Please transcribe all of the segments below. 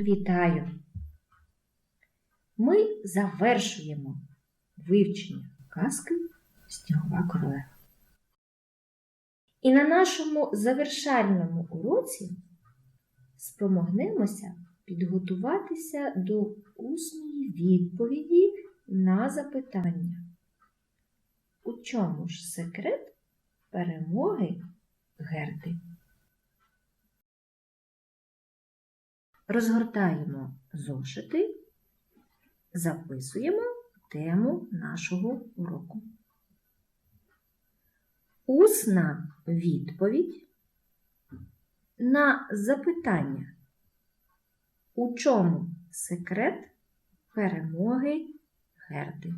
Вітаю! Ми завершуємо вивчення казки Снігова королева. І на нашому завершальному уроці спромогнемося підготуватися до усної відповіді на запитання. У чому ж секрет перемоги Герди? Розгортаємо зошити, записуємо тему нашого уроку. Усна відповідь на запитання. У чому секрет перемоги Герди?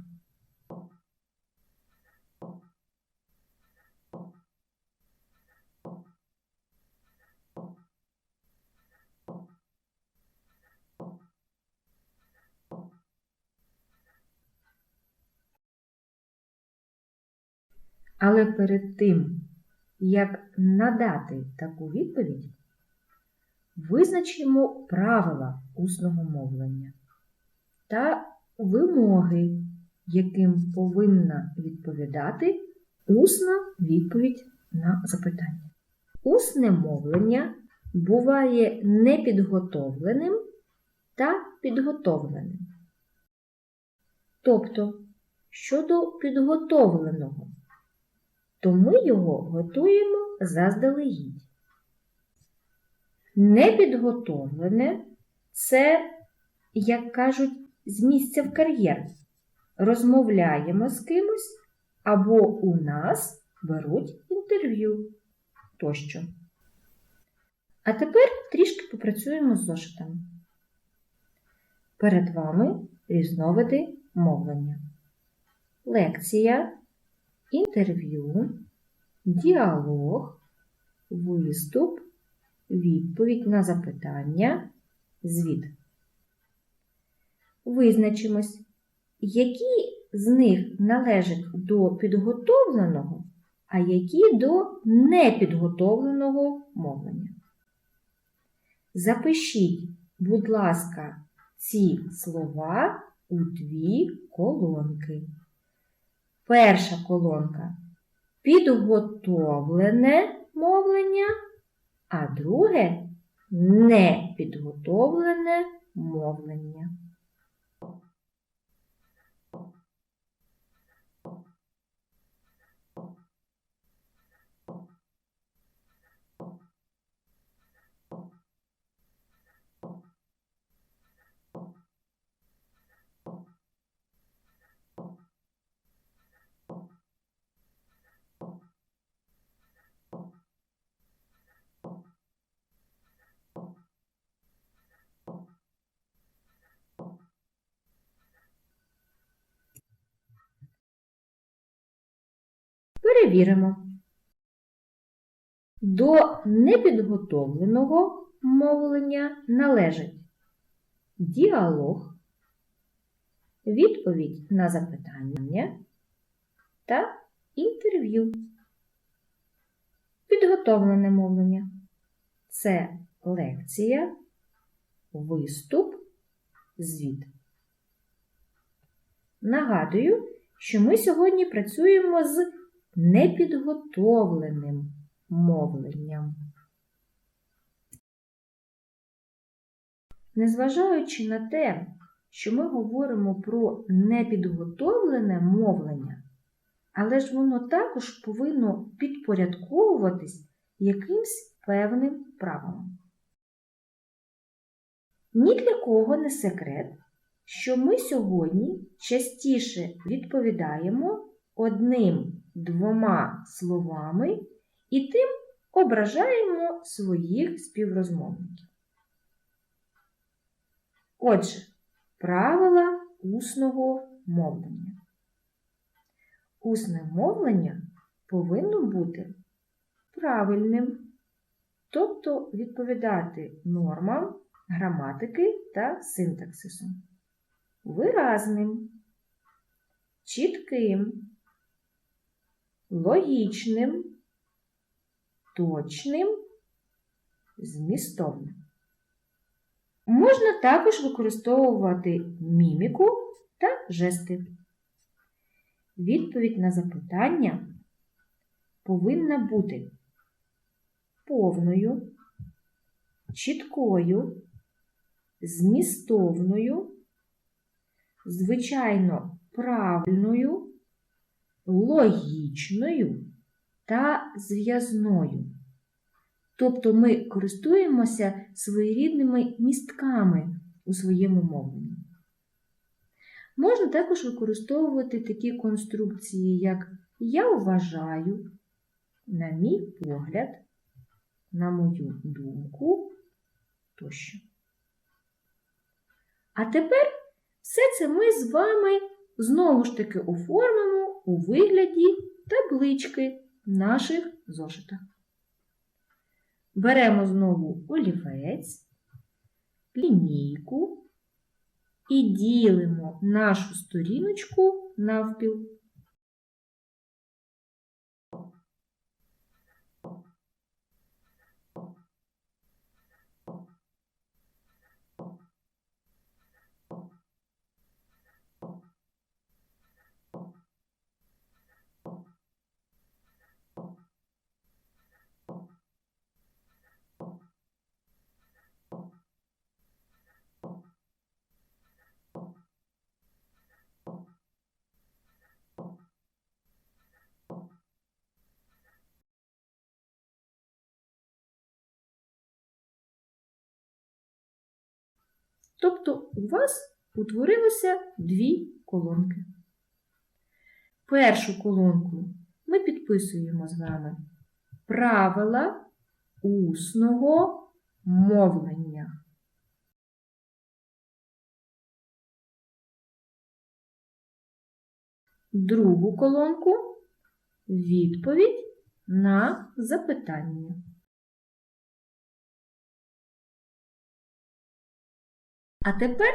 Але перед тим, як надати таку відповідь, визначимо правила усного мовлення та вимоги, яким повинна відповідати усна відповідь на запитання. Усне мовлення буває непідготовленим та підготовленим. Тобто, щодо підготовленого, то ми його готуємо заздалегідь. Непідготовлене це, як кажуть, з місця в кар'єр. Розмовляємо з кимось або у нас беруть інтерв'ю тощо. А тепер трішки попрацюємо з зошитами. Перед вами різновиди мовлення. Лекція інтерв'ю, діалог, виступ, відповідь на запитання, звіт. Визначимось, які з них належать до підготовленого, а які до непідготовленого мовлення. Запишіть, будь ласка, ці слова у дві колонки. Перша колонка підготовлене мовлення, а друге непідготовлене мовлення. Перевіримо. До непідготовленого мовлення належить діалог, відповідь на запитання та інтерв'ю. Підготовлене мовлення це лекція, виступ, звіт. Нагадую, що ми сьогодні працюємо з непідготовленим мовленням. Незважаючи на те, що ми говоримо про непідготовлене мовлення, але ж воно також повинно підпорядковуватись якимсь певним правилам. Ні для кого не секрет, що ми сьогодні частіше відповідаємо одним двома словами і тим ображаємо своїх співрозмовників. Отже, правила усного мовлення. Усне мовлення повинно бути правильним, тобто відповідати нормам граматики та синтаксису, виразним, чітким, логічним, точним, змістовним. Можна також використовувати міміку та жести. Відповідь на запитання повинна бути повною, чіткою, змістовною, звичайно, правильною, логічною та зв'язною. Тобто ми користуємося своєрідними містками у своєму мовленні. Можна також використовувати такі конструкції, як я вважаю, на мій погляд, на мою думку тощо. А тепер все це ми з вами знову ж таки оформимо у вигляді таблички наших зошитах. Беремо знову олівець, лінійку і ділимо нашу сторіночку навпіл. Тобто у вас утворилося дві колонки. Першу колонку ми підписуємо з вами правила усного мовлення. Другу колонку відповідь на запитання. А тепер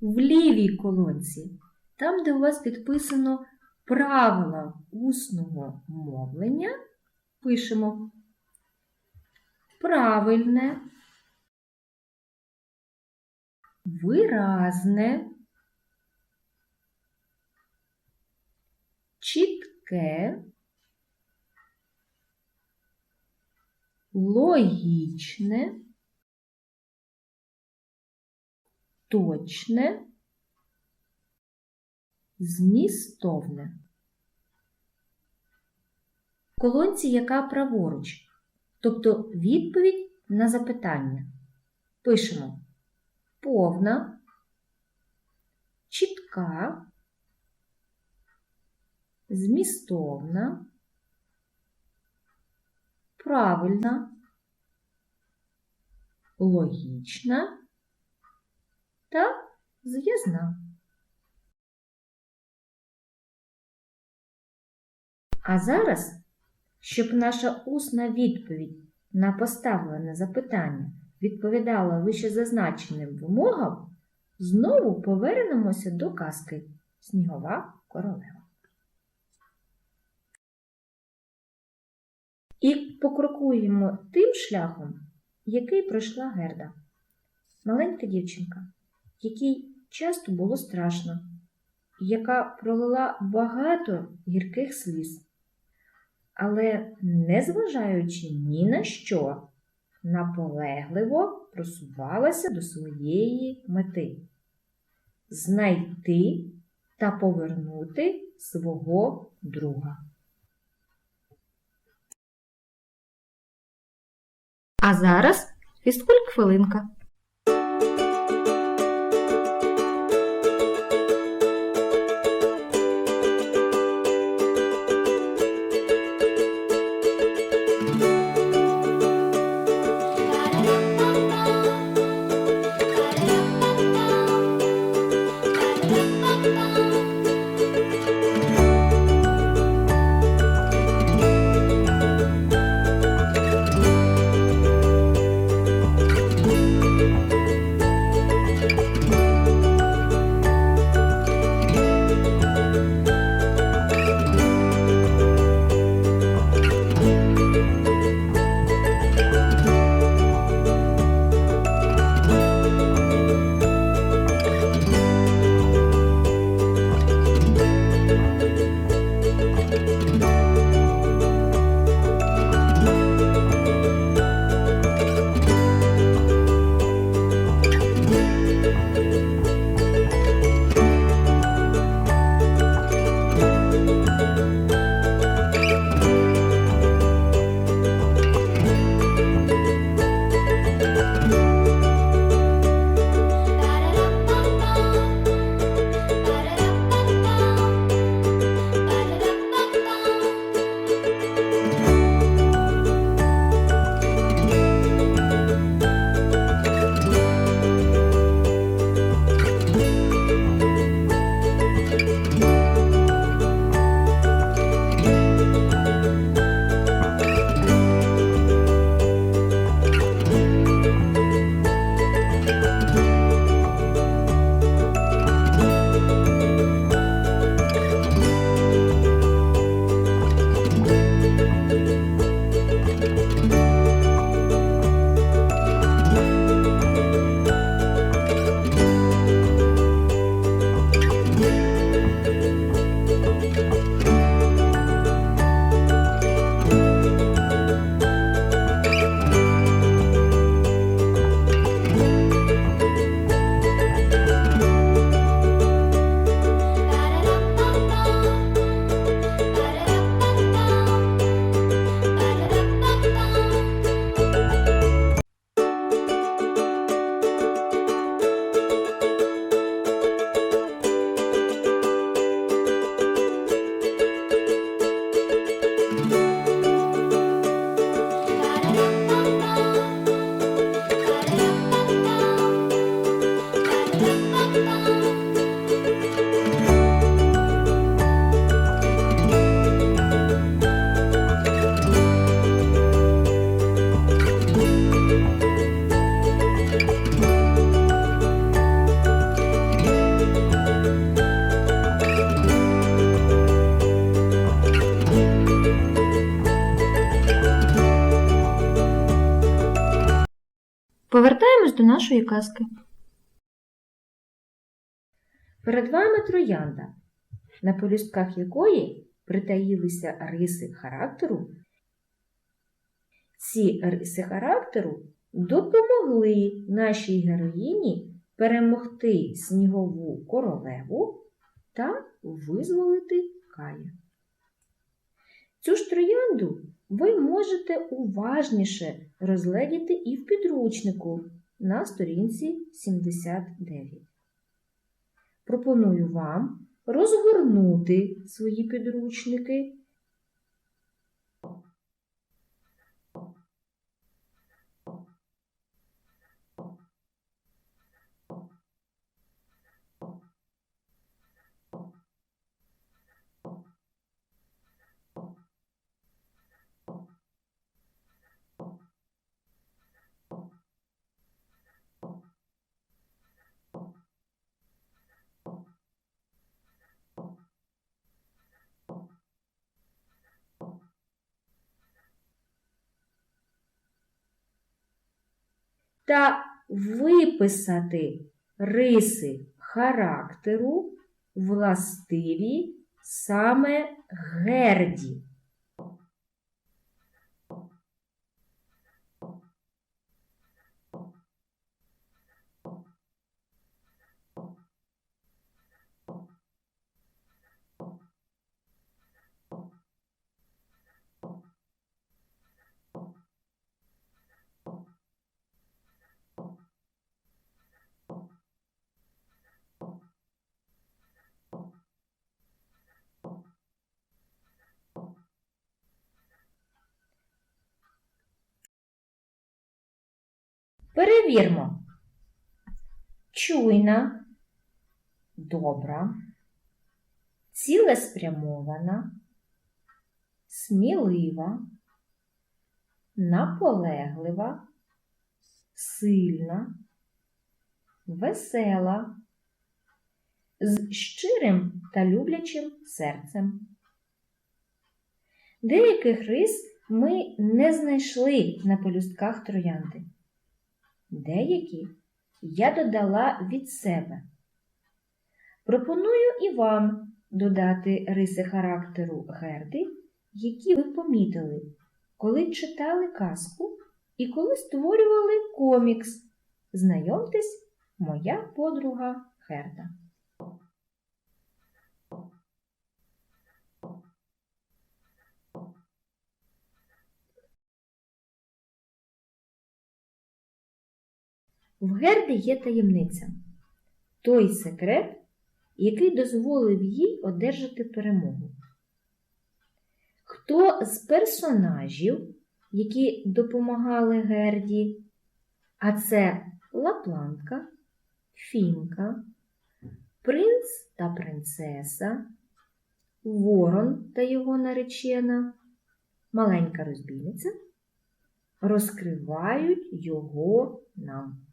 в лівій колонці, там, де у вас підписано правила усного мовлення, пишемо правильне, виразне, чітке, логічне. Точне, змістовне. В колонці яка праворуч, тобто відповідь на запитання. Пишемо повна, чітка, змістовна, правильна, логічна та зв'язна. А зараз, щоб наша усна відповідь на поставлене запитання відповідала вищезазначеним вимогам, знову повернемося до казки Снігова королева. І покрокуємо тим шляхом, який пройшла Герда. Маленька дівчинка, якій часто було страшно, яка пролила багато гірких сліз, але, незважаючи ні на що, наполегливо просувалася до своєї мети знайти та повернути свого друга. А зараз фізкульт хвилинка. Нашої казки. Перед вами троянда, на полюстках якої притаїлися риси характеру. Ці риси характеру допомогли нашій героїні перемогти снігову королеву та визволити Кая. Цю ж троянду ви можете уважніше розгледіти і в підручнику на сторінці 79. Пропоную вам розгорнути свої підручники. Та виписати риси характеру, властиві саме герді. Перевірмо. Чуйна, добра, цілеспрямована, смілива, наполеглива, сильна, весела, з щирим та люблячим серцем. Деяких рис ми не знайшли на полюстках троянди. Деякі я додала від себе. Пропоную і вам додати риси характеру Герди, які ви помітили, коли читали казку і коли створювали комікс. Знайомтесь, моя подруга Герда. В Герди є таємниця той секрет, який дозволив їй одержати перемогу. Хто з персонажів, які допомагали Герді, а це Лаплантка, Фінка, принц та принцеса, Ворон та його наречена, маленька розбійниця, розкривають його нам.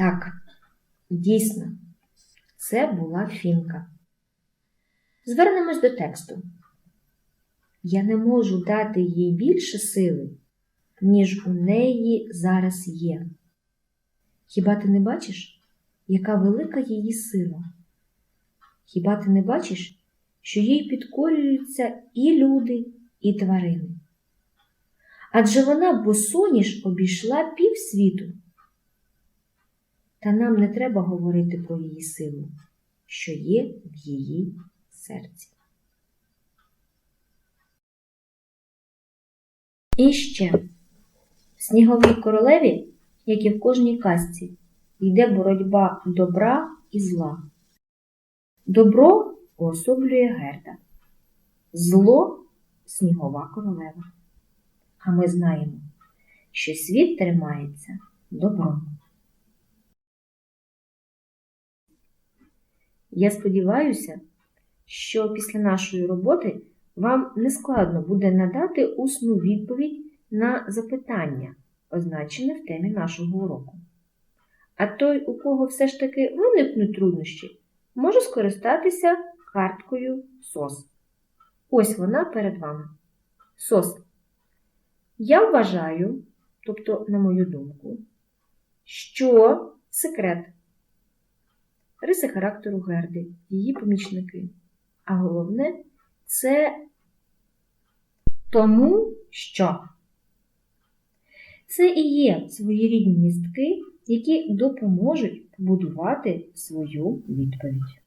Так, дійсно, це була фінка. Звернемось до тексту. Я не можу дати їй більше сили, ніж у неї зараз є. Хіба ти не бачиш, яка велика її сила? Хіба ти не бачиш, що їй підкорюються і люди, і тварини? Адже вона босоніж обійшла півсвіту. Та нам не треба говорити про її силу, що є в її серці. І ще в сніговій королеві, як і в кожній казці, йде боротьба добра і зла. Добро уособлює Герда, зло снігова королева. А ми знаємо, що світ тримається добром. Я сподіваюся, що після нашої роботи вам не складно буде надати усну відповідь на запитання, означене в темі нашого уроку. А той, у кого все ж таки виникнуть труднощі, може скористатися карткою СОС. Ось вона перед вами. СОС. Я вважаю, тобто, на мою думку, що секрет риси характеру Герди, її помічники. А головне це тому, що це і є своєрідні містки, які допоможуть побудувати свою відповідь.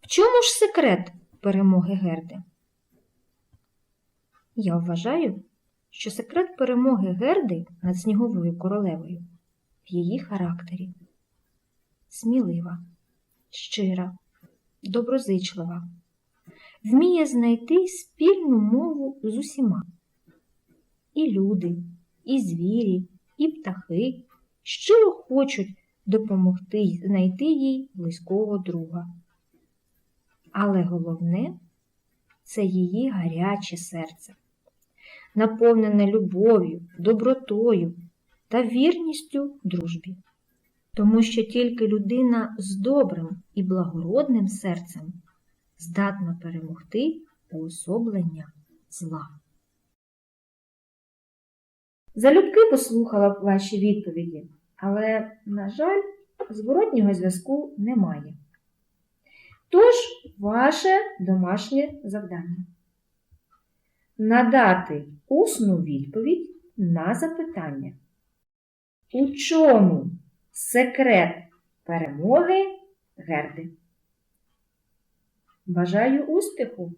В чому ж секрет перемоги Герди? Я вважаю, що секрет перемоги Герди над сніговою королевою в її характері. Смілива, щира, доброзичлива, вміє знайти спільну мову з усіма. І люди, і звірі, і птахи щиро хочуть допомогти знайти їй близького друга. Але головне це її гаряче серце наповнене любов'ю, добротою та вірністю дружбі. Тому що тільки людина з добрим і благородним серцем здатна перемогти уособлення зла. Залюбки послухала б ваші відповіді, але, на жаль, зворотнього зв'язку немає. Тож, ваше домашнє завдання надати усну відповідь на запитання. У чому секрет перемоги Герди? Бажаю успіху!